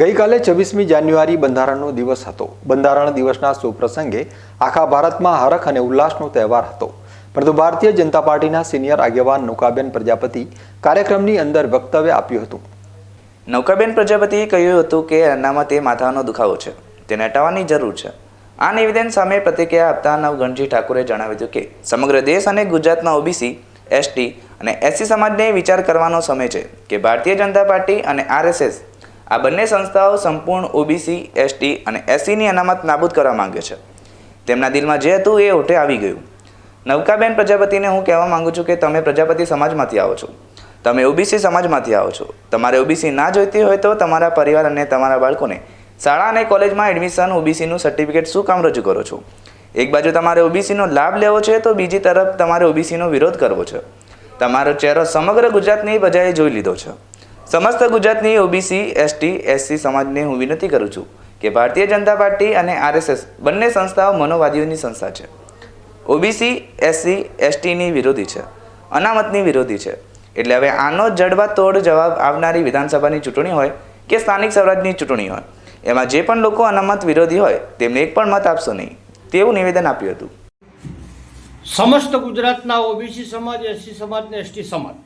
ગઈકાલે છવ્વીસમી જાન્યુઆરી બંધારણનો દિવસ હતો. બંધારણ દિવસના સુપ્રસંગે આખા ભારતમાં હરખ અને ઉલ્લાસનો તહેવાર હતો. પરંતુ ભારતીય જનતા પાર્ટીના સિનિયર આગેવાન નૌકાબેન પ્રજાપતિ કાર્યક્રમની અંદર વક્તવ્ય આપ્યું હતું. નૌકાબેન પ્રજાપતિએ કહ્યું હતું કે અનામત એ માથાનો દુખાવો છે. તેને હટાવવાની જરૂર છે. આ નિવેદન સામે પ્રતિક્રિયા આપતા નવગણજી ઠાકુરે જણાવ્યું હતું કે સમગ્ર દેશ અને ગુજરાતના ઓબીસી, એસટી અને એસસી સમાજને વિચાર કરવાનો સમય છે કે ભારતીય જનતા પાર્ટી અને આરએસએસ આ બંને સંસ્થાઓ સંપૂર્ણ ઓબીસી એસટી અને એસસીની અનામત નાબૂદ કરવા માંગે છે. તેમના દિલમાં જે હતું એ ઓઠે આવી ગયું. નવકાબેન પ્રજાપતિને હું કહેવા માંગુ છું કે તમે પ્રજાપતિ સમાજમાંથી આવો છો. તમે ઓબીસી સમાજમાંથી આવો છો. તમારે ઓબીસી ના જોઈતી હોય તો તમારા પરિવાર અને તમારા બાળકોને શાળા અને કોલેજમાં એડમિશન ઓબીસીનું સર્ટિફિકેટ શું કામ રજૂ કરો છો? એક બાજુ તમારે ઓબીસીનો લાભ લેવો છે તો બીજી તરફ તમારે ઓબીસીનો વિરોધ કરવો છે. તમારો ચહેરો સમગ્ર ગુજરાતની બજાએ જોઈ લીધો છે. સમસ્ત ગુજરાતની ઓબીસી એસટી એસસી સમાજને હું વિનંતી કરું છું કે ભારતીય જનતા પાર્ટી અને આરએસએસ બંને સંસ્થાઓ મનોવાદીઓની સંસ્થા છે. ઓબીસી એસસી એસટીની વિરોધી છે. અનામતની વિરોધી છે. એટલે હવે આનો જડબા તોડ જવાબ આવનારી વિધાનસભાની ચૂંટણી હોય કે સ્થાનિક સ્વરાજની ચૂંટણી હોય, એમાં જે પણ લોકો અનામત વિરોધી હોય તેમને એક પણ મત આપશો નહીં, તેવું નિવેદન આપ્યું હતું. સમસ્ત ગુજરાતના ઓબીસી સમાજ એસસી સમાજ ને એસટી સમાજ.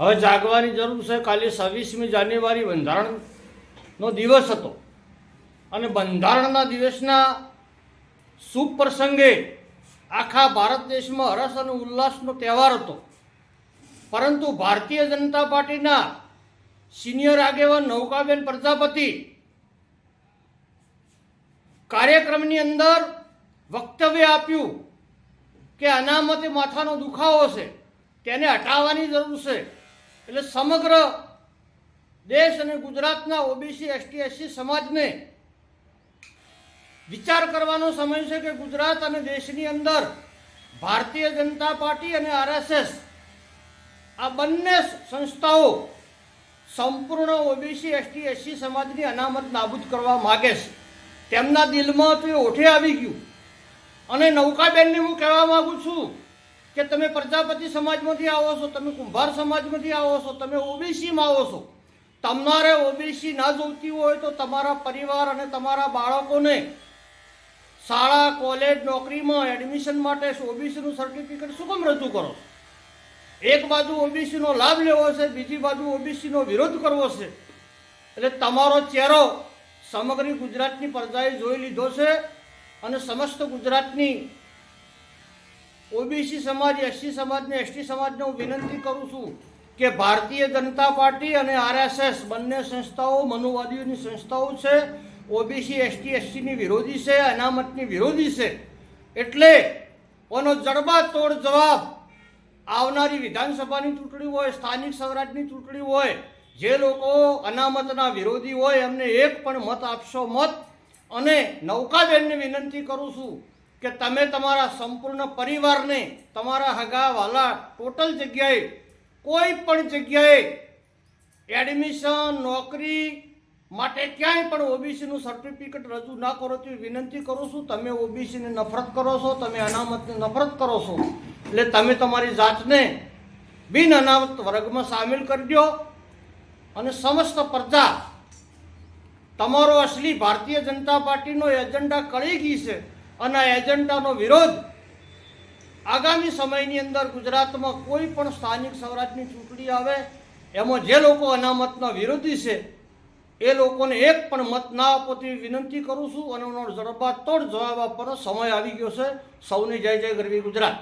હવે જાગવાની જરૂર છે. કાલે છવ્વીસમી જાન્યુઆરી બંધારણનો દિવસ હતો. અને બંધારણના દિવસના શુભ પ્રસંગે આખા ભારત દેશમાં હરસ અને ઉલ્લાસનો તહેવાર હતો. પરંતુ ભારતીય જનતા પાર્ટીના સિનિયર આગેવાન નૌકાબેન પ્રજાપતિ કાર્યક્રમની અંદર વક્તવ્ય આપ્યું કે અનામતે માથાનો દુખાવો છે. તેને હટાવવાની જરૂર છે. એટલે સમગ્ર દેશ અને ગુજરાતના ઓબીસી, એસટી, એસસી સમાજને વિચાર કરવાનો સમય છે કે ગુજરાત અને દેશની અંદર ભારતીય જનતા પાર્ટી અને આરએસએસ આ બંને સંસ્થાઓ સંપૂર્ણ ઓબીસી, એસટી, એસસી સમાજની અનામત નાબૂદ કરવા માગે છે. તેમના દિલમાં તો એ ઓઠે આવી ગયું. અને નૌકાબેનને હું કહેવા માગું છું કે તમે પ્રજાપતિ સમાજમાંથી આવો છો, તમે કુંભાર સમાજમાંથી આવો છો, તમે ઓબીસીમાં આવો છો. તમારે ઓબીસી ના જોતી હોય તો તમારા પરિવાર અને તમારા બાળકોને શાળા, કોલેજ, નોકરીમાં એડમિશન માટે ઓબીસીનું સર્ટિફિકેટ શું કેમ રજૂ કરો એક બાજુ ઓબીસીનો લાભ લેવો છે, બીજી બાજુ ઓબીસીનો વિરોધ કરવો છે. એટલે તમારો ચહેરો સમગ્ર ગુજરાતની પ્રજાએ જોઈ લીધો છે અને સમસ્ત ગુજરાતની ઓબીસી સમાજ એસસી સમાજને એસટી સમાજને હું વિનંતી કરું છું કે ભારતીય જનતા પાર્ટી અને આરએસએસ બંને સંસ્થાઓ મનુવાદીઓની સંસ્થાઓ છે, ઓબીસી, એસટી, એસસીની વિરોધી છે, અનામતની વિરોધી છે. એટલે ઓનો જડબાતોડ જવાબ આવનારી વિધાનસભાની ચૂંટણી હોય, સ્થાનિક સ્વરાજની ચૂંટણી હોય, જે લોકો અનામતના વિરોધી હોય એમને એક પણ મત આપશો મત. અને નૌકાબેનને વિનંતી કરું છું કે તમે તમારા સંપૂર્ણ પરિવારને તમારા હગા વાલા ટોટલ જગ્યાએ કોઈ પણ જગ્યાએ એડમિશન, નોકરી માટે ક્યાંય પણ ઓબીસીનું સર્ટિફિકેટ રજૂ ના કરો તેવી વિનંતી કરું છું. તમે ઓબીસીને નફરત કરો છો, તમે અનામતને નફરત કરો છો. એટલે તમે તમારી જાતને બિન અનામત વર્ગમાં સામેલ કરી દો અને સમસ્ત પ્રજા તમારો અસલી ભારતીય જનતા પાર્ટીનો એજન્ડા કળી ગઈ છે. અને એજન્ડાનો વિરોધ આગામી સમયની અંદર ગુજરાતમાં કોઈ પણ સ્થાનિક સ્વરાજની ચૂંટણી આવે, એમાં જે લોકો અનામતના વિરોધી છે, એ લોકોને એક પણ મત ના આપો તેવી વિનંતી કરું છું. અને એનો જડબાતોડ જવાબ આપવાનો સમય આવી ગયો છે. સૌની જય જય ગરવી ગુજરાત.